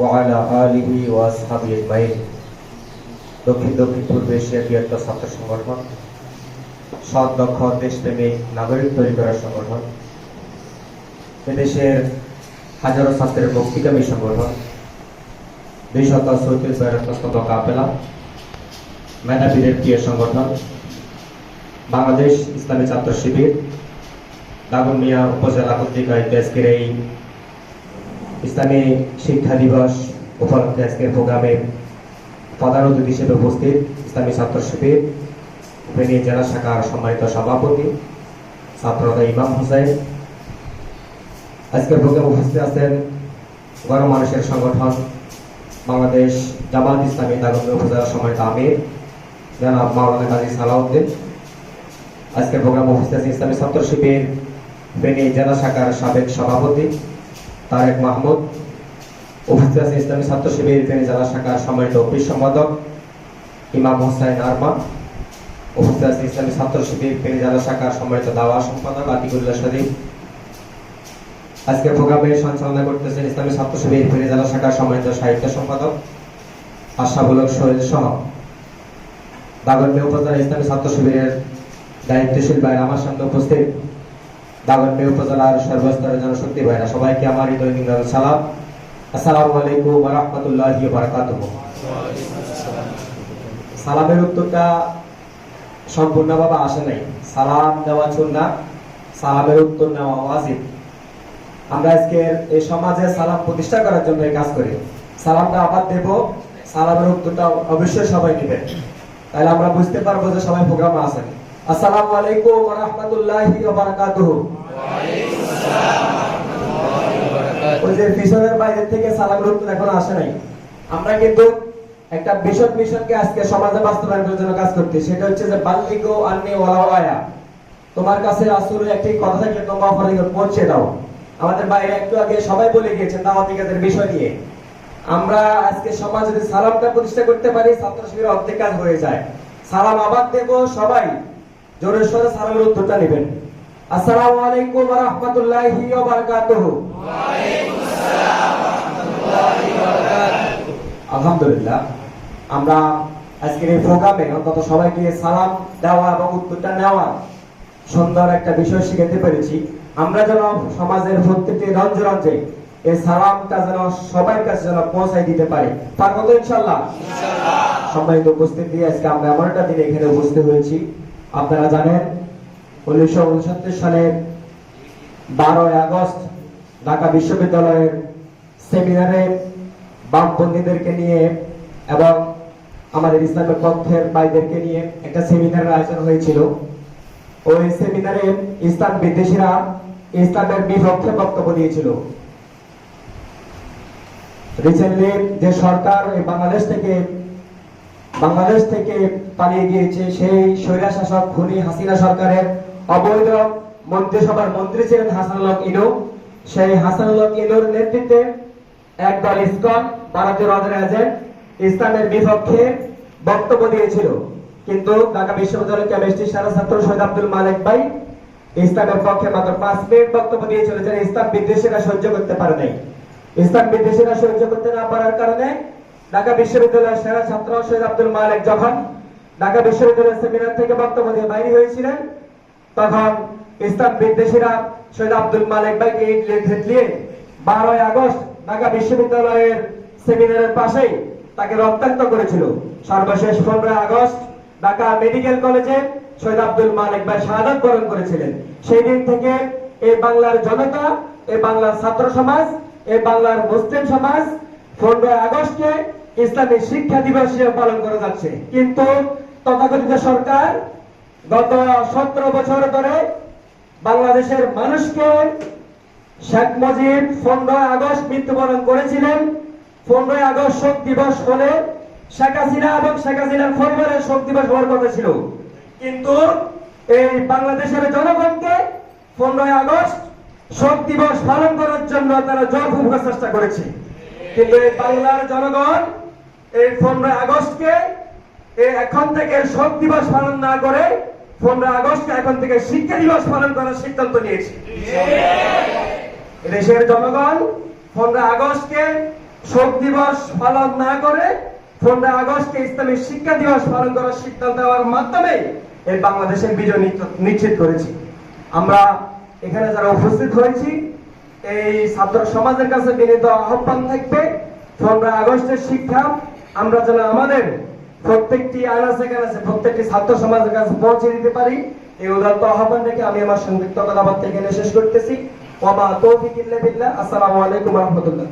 ওয়ালা আলিহি দক্ষিণ দক্ষিণ পূর্ব বৃহত্তর ছাত্র সংগঠন দক্ষ নাগরিক তৈরি করার সংগঠন, এদেশের হাজারো ছাত্রের সংগঠন দুই চৌত্রিশ কাপেলা মেধাবীদের প্রিয় সংগঠন, বাংলাদেশ ইসলামী ছাত্র শিবির দাগুনিয়া উপজেলা পত্রিকায় দেশকের এই ইসলামী শিক্ষা দিবস উপলক্ষে আজকের প্রোগ্রামে প্রধান অতিথি হিসেবে উপস্থিত ইসলামী ছাত্র শিবির ফেনী জেলা শাখার সম্মানিত সভাপতি ছাত্রদা ইমাম হোসেন আজকের প্রোগ্রামে উপস্থিত আছেন গণ মানুষের সংগঠন বাংলাদেশ জামাত ইসলামী দাগন্দ উপজেলা সম্মানিত আমির, জনাব মাওলানা কাজী সালাউদ্দিন। আজকের প্রোগ্রামে উপস্থিত আছেন ইসলামী ছাত্র শিবির ফেনী জেলা শাখার সাবেক সভাপতি তারেক মাহমুদ উপস্থিত ইসলামী ছাত্র শিবির ফেনী জেলা শাখার সম্মানিত অফিস সম্পাদক, ইমাম হোসাইন আরমা। উপস্থিত ইসলামী ছাত্র শিবির ফেনী জেলা শাখার সম্মানিত দাওয়া সম্পাদক আতিকুল্লাহ শরীফ আজকের প্রোগ্রামে সঞ্চালনা করতেছেন ইসলামী ছাত্র শিবির ফেনী জেলা শাখার সম্মানিত সাহিত্য সম্পাদক আশাবুলক সোহেল সহ। দাগনমে উপজেলা ইসলামী ছাত্র শিবিরের দায়িত্বশীল ভাইরা আমার সামনে উপস্থিত। দাগনমে উপজেলার সর্বস্তরের সবাইকে আমার হৃদয় সালাম। আসসালামু আলাইকুম সালামের উত্তরটা সম্পূর্ণভাবে আসে নাই। সালাম দেওয়া সালামের উত্তর নেওয়া ওয়াজিব। আমরা আজকে এই সমাজে সালাম প্রতিষ্ঠা করার জন্য এই কাজ করি। সালামটা আবার দেব, সালামের উত্তরটা অবশ্যই সবাই নেবেন তাহলে আমরা বুঝতে পারব যে সবাই প্রোগ্রামে আছেন। আসসালামু আলাইকুম ওয়া রাহমাতুল্লাহি ওয়া বারাকাতুহু। আসে নাই। আমরা কিন্তু একটা বিশদ মিশনকে আজকে সমাজে জন্য কাজ করতে সেটা হচ্ছে যে বাল্লিগো তোমার কাছে রাসূল একটি কথা পৌঁছে দাও। আমাদের বাইরে একটু আগে সবাই বলে গিয়েছেন দাওয়াতি বিষয় নিয়ে। আমরা আজকে সমাজে সালামটা প্রতিষ্ঠা করতে পারি ছাত্র শিবিরের অর্ধেক কাজ হয়ে যায়। সালাম আবার দেব সবাই। জোরে সোরে সালামের উত্তরটা নেবেন। আসসালামু আলাইকুম ওয়া রাহমাতুল্লাহি ওয়া বারাকাতুহু। আলহামদুলিল্লাহ, আমরা আজকের এই প্রোগ্রামে অন্তত সবাইকে সালাম দেওয়া এবং উত্তরটা সুন্দর একটা বিষয় শিখাতে পেরেছি। আমরা যেন সমাজের প্রত্যেকটি রঞ্জে রঞ্জে এই সালামটা যেন সবার কাছে যেন পৌঁছাই দিতে পারি। তার তো ইনশাল্লাহ সম্মানিত উপস্থিতি, আজকে আমরা এমন একটা দিনে এখানে উপস্থিত হয়েছি। আপনারা জানেন, উনিশশো উনসত্তর সালের বারোই আগস্ট ঢাকা বিশ্ববিদ্যালয়ের সেমিনারে বামপন্থীদেরকে নিয়ে এবং আমাদের ইসলামের পক্ষের ভাইদেরকে নিয়ে একটা সেমিনারের আয়োজন হয়েছিল। ওই সেমিনারে ইসলাম বিদ্বেষীরা ইসলামের বিপক্ষে বক্তব্য দিয়েছিল। রিসেন্টলি যে সরকার বাংলাদেশ থেকে বাংলাদেশ থেকে পালিয়ে গিয়েছে সেই স্বৈরা শাসক খুনি হাসিনা সরকারের অবৈধ মন্ত্রিসভার মন্ত্রী ছিলেন হাসানুল্লাহ ইনু। সেই হাসানুল্লাহ ইনুর নেতৃত্বে একদল ইসকন, ভারতীয় এজেন্ট ইসলামের বিপক্ষে বক্তব্য দিয়েছিল। কিন্তু ঢাকা বিশ্ববিদ্যালয় কেমিস্ট্রি সারা ছাত্র শহীদ আব্দুল মালিক ভাই ইসলামের পক্ষে মাত্র পাঁচ মিনিট বক্তব্য দিয়েছিল যে ইসলাম বিদ্বেষীরা সহ্য করতে পারে নাই। ইসলাম বিদ্বেষীরা সহ্য করতে না পারার কারণে ঢাকা বিশ্ববিদ্যালয়ের সেরা ছাত্র শহীদ আব্দুল মালিক যখন ঢাকা বিশ্ববিদ্যালয়ের সেমিনার থেকে বক্তব্য দিয়ে বাইরে হয়েছিলেন, তখন ইসলাম বিদ্বেষীরা শহীদ আব্দুল মালিক ভাইকে ইট লিয়ে বারোই আগস্ট ঢাকা বিশ্ববিদ্যালয়ের সেমিনারের পাশেই তাকে রক্তাক্ত করেছিল। সর্বশেষ পনেরোই আগস্ট ঢাকা মেডিকেল কলেজে শহীদ আব্দুল মালিক ভাই শাহাদাত বরণ করেছিলেন। সেই দিন থেকে এই বাংলার জনতা এই বাংলার ছাত্র সমাজ এই বাংলার মুসলিম সমাজ পনেরোই আগস্টকে ইসলামী শিক্ষা দিবস পালন করে যাচ্ছে। কিন্তু তথাকথিত সরকার গত সতেরো বছর ধরে বাংলাদেশের মানুষকে শেখ মুজিব পনেরোই আগস্ট মৃত্যুবরণ করেছিলেন। পনেরোই আগস্ট শোক দিবস হলে শেখ হাসিনা এবং শেখ হাসিনার পরিবারের শোক দিবস হওয়ার কথা ছিল। কিন্তু এই বাংলাদেশের জনগণকে পনেরোই আগস্ট শোক দিবস পালন করার জন্য তারা জোর চেষ্টা করেছে। কিন্তু এই বাংলার জনগণ এই পনেরোই আগস্টকে এখন থেকে শোক দিবস পালন না করে পনেরোই আগস্টকে এখন থেকে শিক্ষা দিবস পালন করার সিদ্ধান্ত নিয়েছে। দেশের জনগণ পনেরো আগস্টকে শোক দিবস পালন না করে পনেরো আগস্টকে ইসলামী শিক্ষা দিবস পালন করার সিদ্ধান্ত দেওয়ার মাধ্যমে এই বাংলাদেশের বিজয় নিশ্চিত- নিশ্চিত করেছি। আমরা এখানে যারা উপস্থিত হয়েছি, এই ছাত্র সমাজের কাছে বিনীত আহ্বান থাকবে পনেরো আগস্টের শিক্ষা আমরা যেন আমাদের প্রত্যেকটি আনাচে কানাচে প্রত্যেকটি ছাত্র সমাজের কাছে পৌঁছে দিতে পারি। এই উদাত্ত আহ্বান রেখে আমি আমার সংযুক্ত কথাবার্তা এখানে শেষ করতেছি। ওমা তৌফিক ইল্লা বিল্লাহ। আসসালামু আলাইকুম রহমতুল্লাহ।